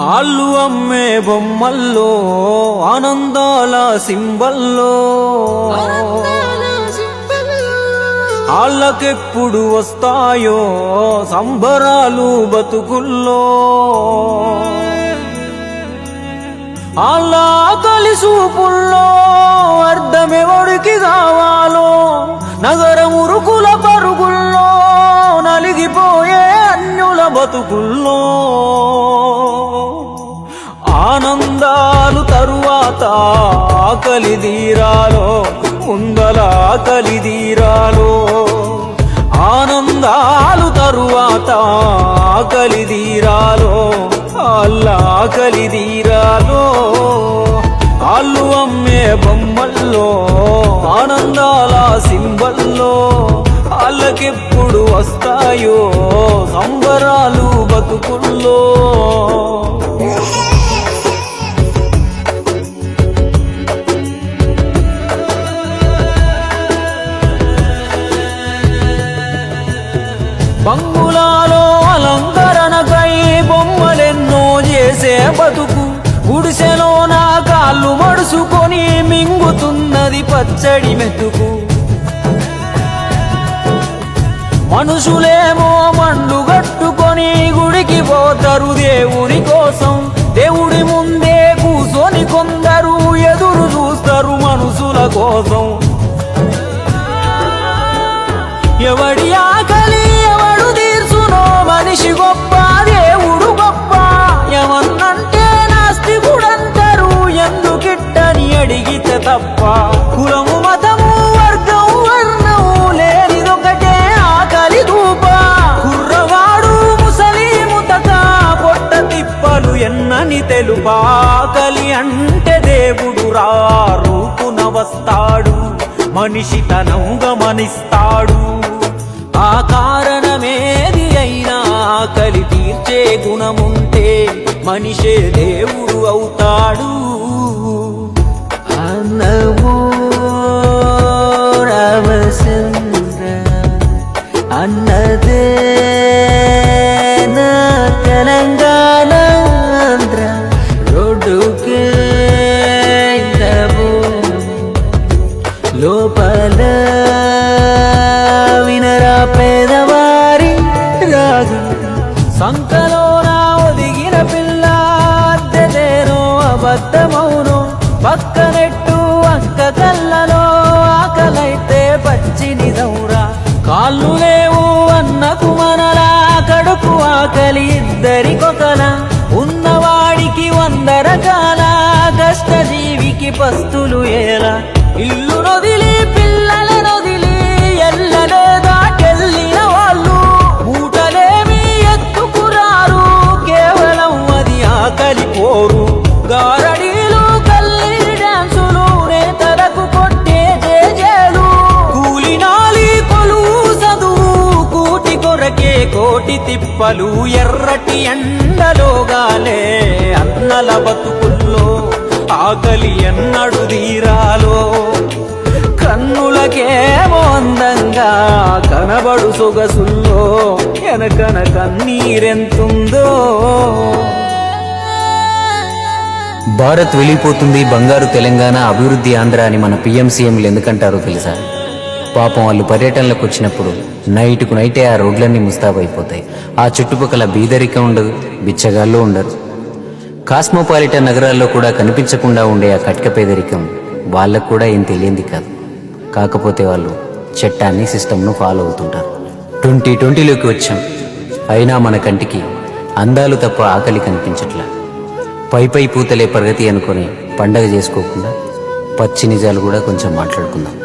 ఆళ్ళు అమ్మే బొమ్మల్లో ఆనందాల సింబల్లో. ఆళ్ళకెప్పుడు వస్తాయో సంబరాలు బతుకుల్లో. ఆళ్ళ ఆకలి సూపుల్లో అర్థమెవడికి కావాలో నగరం ఉరుకుల పరుగుల్లో నలిగిపోయే అన్యుల బతుకుల్లో. ఆనందాలు తరువాత ఆకలి తీరాలో ముందల ఆకలి తీరాలో. ఆనందాలు తరువాత ఆకలి తీరాలో అల్లా ఆకలి తీరాలో. కాళ్ళు అమ్మే బొమ్మల్లో ఆనందాల సింబల్లో వాళ్ళకెప్పుడు వస్తాయో బంగులాలో అలంకరణకై బొమ్మలెన్నో చేసే బతుకు. గుడిసెలో నా కాళ్ళు మడుసుకొని మింగుతున్నది పచ్చడి మెతుకు. మనుషులేమో మండు కట్టుకొని గుడికి పోతారు దేవుని కోసం. దేవుడి ముందే కూసోని కొందరు ఎదురు చూస్తారు మనుషుల కోసం. ఎవడి మనిషి గొప్ప దేవుడు గొప్ప. ఎవన్నంటే నాస్తికుడంటారు ఎందుకిట్టని అడిగితే తప్ప. కులము మతము వర్గం వర్ణం లేనిదొకటే ఆకలి దూప కుర్రవాడు ముసలి ముతక పొట్ట తిప్పలు ఎన్నని తెలుపా. ఆకలి అంటే దేవుడు రా రూపున వస్తాడు మనిషి తనం గమనిస్తాడు ఆ మనిషే దేవుడు అవుతాడు. అన్నమో రామచంద్ర అన్నదే లోపల వినరా పేదవారి సంకలో అబద్ధమౌను పక్కనెట్టు అక్క కళ్ళలో ఆకలైతే పచ్చిని దౌరా కాళ్ళు లేవు అన్నకు మనలా కడుపు ఆకలి ఇద్దరికొకలా ఉన్నవాడికి వంద రకాల కష్టజీవికి పస్తులు ఎలా తిప్పలు ఎర్రటి ఎండలోగాలే అన్నల బతుకుల్లో ఆకలి ఎన్నడు తీరాలో. కన్నులకేమో అందంగా కనబడు సొగసుల్లో ఎనకన కన్నీరెంతుందో. భారత్ వెళ్ళిపోతుంది బంగారు తెలంగాణ అభివృద్ధి ఆంధ్ర అని మన పిఎం సీఎంలు ఎందుకంటారో తెలుసా? పాపం వాళ్ళు పర్యటనలకు వచ్చినప్పుడు నైట్కు నైటే ఆ రోడ్లన్నీ ముస్తాబైపోతాయి ఆ చుట్టుపక్కల బీదరికం ఉండదు బిచ్చగాళ్ళు ఉండరు. కాస్మోపాలిటన్ నగరాల్లో కూడా కనిపించకుండా ఉండే ఆ కట్క పేదరికం వాళ్ళకు కూడా ఏం తెలియంది కాదు. కాకపోతే వాళ్ళు చట్టాన్ని సిస్టమ్ను ఫాలో అవుతుంటారు. ట్వంటీ ట్వంటీలోకి వచ్చాం. అయినా మన కంటికి అందాలు తప్ప ఆకలి కనిపించట్లా. పై పై పూతలే ప్రగతి అనుకొని పండగ చేసుకోకుండా పచ్చి నిజాలు కూడా కొంచెం మాట్లాడుకుందాం.